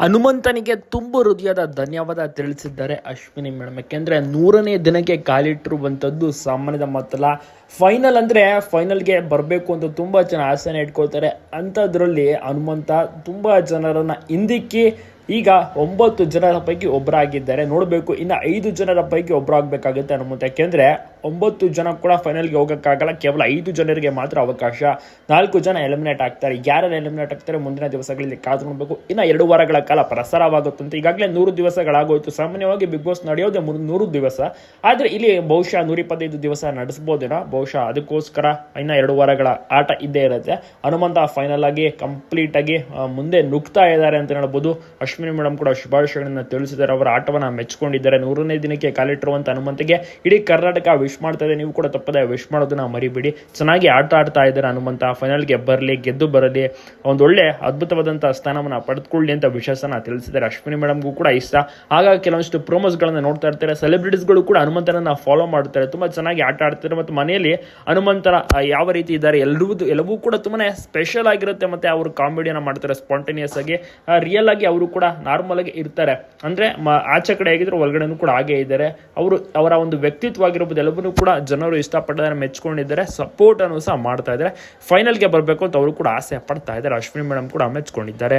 ಹನುಮಂತನಿಗೆ ತುಂಬ ಹೃದಯದ ಧನ್ಯವಾದ ತಿಳಿಸಿದ್ದಾರೆ ಅಶ್ವಿನಿ ಮೇಡಮ್ ಯಾಕೆಂದ್ರೆ ನೂರನೇ ದಿನಕ್ಕೆ ಕಾಲಿಟ್ಟಿರುವಂಥದ್ದು ಸಾಮಾನ್ಯದ ಮಾತಲ್ಲ. ಫೈನಲ್ ಅಂದರೆ ಫೈನಲ್ಗೆ ಬರಬೇಕು ಅಂತ ತುಂಬ ಜನ ಆಸೆನ ಇಟ್ಕೊಳ್ತಾರೆ. ಅಂಥದ್ರಲ್ಲಿ ಹನುಮಂತ ತುಂಬ ಜನರನ್ನು ಹಿಂದಿಕ್ಕಿ ಈಗ ಒಂಬತ್ತು ಜನರ ಪೈಕಿ ಒಬ್ಬರಾಗಿದ್ದಾರೆ ನೋಡಬೇಕು, ಇನ್ನು ಐದು ಜನರ ಪೈಕಿ ಒಬ್ಬರಾಗಬೇಕಾಗುತ್ತೆ ಹನುಮಂತ ಯಾಕೆಂದರೆ ಒಂಬತ್ತು ಜನ ಕೂಡ ಫೈನಲ್ಗೆ ಹೋಗೋಕ್ಕಾಗಲ್ಲ. ಕೇವಲ ಐದು ಜನರಿಗೆ ಮಾತ್ರ ಅವಕಾಶ. ನಾಲ್ಕು ಜನ ಎಲಿಮಿನೇಟ್ ಆಗ್ತಾರೆ. ಯಾರೆಲ್ಲ ಎಲಿಮಿನೇಟ್ ಆಗ್ತಾರೆ ಮುಂದಿನ ದಿವಸಗಳಲ್ಲಿ ಕಾದು ನೋಡಬೇಕು. ಇನ್ನು ಎರಡು ವಾರಗಳ ಕಾಲ ಪ್ರಸಾರವಾಗುತ್ತಂತೆ ಈಗಾಗಲೇ ನೂರು ದಿವಸಗಳಾಗೋಯ್ತು. ಸಾಮಾನ್ಯವಾಗಿ ಬಿಗ್ ಬಾಸ್ ನಡೆಯೋದೇ ನೂರು ದಿವಸ. ಆದರೆ ಇಲ್ಲಿ ಬಹುಶಃ ನೂರಿಪ್ಪತ್ತೈದು ದಿವಸ ನಡೆಸ್ಬೋದೇನೋ. ಬಹುಶಃ ಅದಕ್ಕೋಸ್ಕರ ಇನ್ನು ಎರಡು ವಾರಗಳ ಆಟ ಇದ್ದೇ ಇರುತ್ತೆ. ಹನುಮಂತ ಫೈನಲ್ ಆಗಿ ಕಂಪ್ಲೀಟ್ ಆಗಿ ಮುಂದೆ ನುಗ್ತಾ ಇದ್ದಾರೆ ಅಂತ ಹೇಳ್ಬೋದು. ಅಶ್ವಿನಿ ಮೇಡಮ್ ಕೂಡ ಶುಭಾಶಯಗಳನ್ನು ತಿಳಿಸಿದ್ದಾರೆ. ಅವರ ಆಟವನ್ನು ಮೆಚ್ಚಿಕೊಂಡಿದ್ದಾರೆ. ನೂರನೇ ದಿನಕ್ಕೆ ಕಾಲಿಟ್ಟಿರುವಂಥ ಹನುಮಂತಿಗೆ ಇಡೀ ಕರ್ನಾಟಕ ವಿಶ್ ಮಾಡ್ತಾ ಇದೆ. ನೀವು ಕೂಡ ತಪ್ಪದೆ ವಿಶ್ ಮಾಡೋದನ್ನ ಮರಿಬೇಡಿ. ಚೆನ್ನಾಗಿ ಆಟ ಆಡ್ತಾ ಇದ್ದಾರೆ ಹನುಮಂತ. ಫೈನಲ್ಗೆ ಬರಲಿ, ಗೆದ್ದು ಬರಲಿ. ಒಂದು ಒಳ್ಳೆ ಅದ್ಭುತವಾದಂಥ ಸ್ಥಾನವನ್ನು ಪಡೆದುಕೊಳ್ಳಿ ಅಂತ ವಿಶ್ವಾಸನ ತಿಳಿಸಿದ್ದಾರೆ. ಅಶ್ವಿನಿ ಮೇಡಮ್ಗೂ ಕೂಡ ಇಷ್ಟ. ಹಾಗಾಗಿ ಕೆಲವೊಂದಿಷ್ಟು ಪ್ರೋಮೋಸ್ಗಳನ್ನು ನೋಡ್ತಾ ಇರ್ತಾರೆ. ಸೆಲೆಬ್ರಿಟೀಸ್ಗಳು ಕೂಡ ಹನುಮಂತನನ್ನ ಫಾಲೋ ಮಾಡ್ತಾರೆ. ತುಂಬ ಚೆನ್ನಾಗಿ ಆಟ ಆಡ್ತಾರೆ. ಮತ್ತು ಮನೆಯಲ್ಲಿ ಹನುಮಂತರ ಯಾವ ರೀತಿ ಇದ್ದಾರೆ? ಎಲ್ಲರೂ ಎಲ್ಲವೂ ಕೂಡ ತುಂಬಾ ಸ್ಪೆಷಲ್ ಆಗಿರುತ್ತೆ. ಮತ್ತು ಅವರು ಕಾಮಿಡಿಯನ್ನು ಮಾಡ್ತಾರೆ ಸ್ಪಾಂಟೇನಿಯಸ್ ಆಗಿ. ರಿಯಲ್ ಆಗಿ ಅವರು ಕೂಡ ನಾರ್ಮಲ್ ಆಗಿ ಇರ್ತಾರೆ. ಅಂದರೆ ಮ, ಆಚೆ ಕಡೆ ಹೇಗಿದ್ರು ಒಳಗಡೆನೂ ಕೂಡ ಹಾಗೆ ಇದ್ದಾರೆ. ಅವರು ಅವರ ಒಂದು ವ್ಯಕ್ತಿತ್ವ ಎಲ್ಲವನ್ನೂ ಕೂಡ ಜನರು ಇಷ್ಟಪಟ್ಟಿದ್ದಾರೆ ಮೆಚ್ಕೊಂಡಿದ್ದಾರೆ. ಸಪೋರ್ಟ್ ಅನ್ನು ಸಹ ಮಾಡ್ತಾ ಇದ್ದಾರೆ. ಫೈನಲ್ಗೆ ಬರಬೇಕು ಅಂತ ಅವರು ಕೂಡ ಆಸೆ ಪಡ್ತಾ ಇದ್ದಾರೆ. ಅಶ್ವಿನಿ ಮೇಡಮ್ ಕೂಡ ಮೆಚ್ಕೊಂಡಿದ್ದಾರೆ.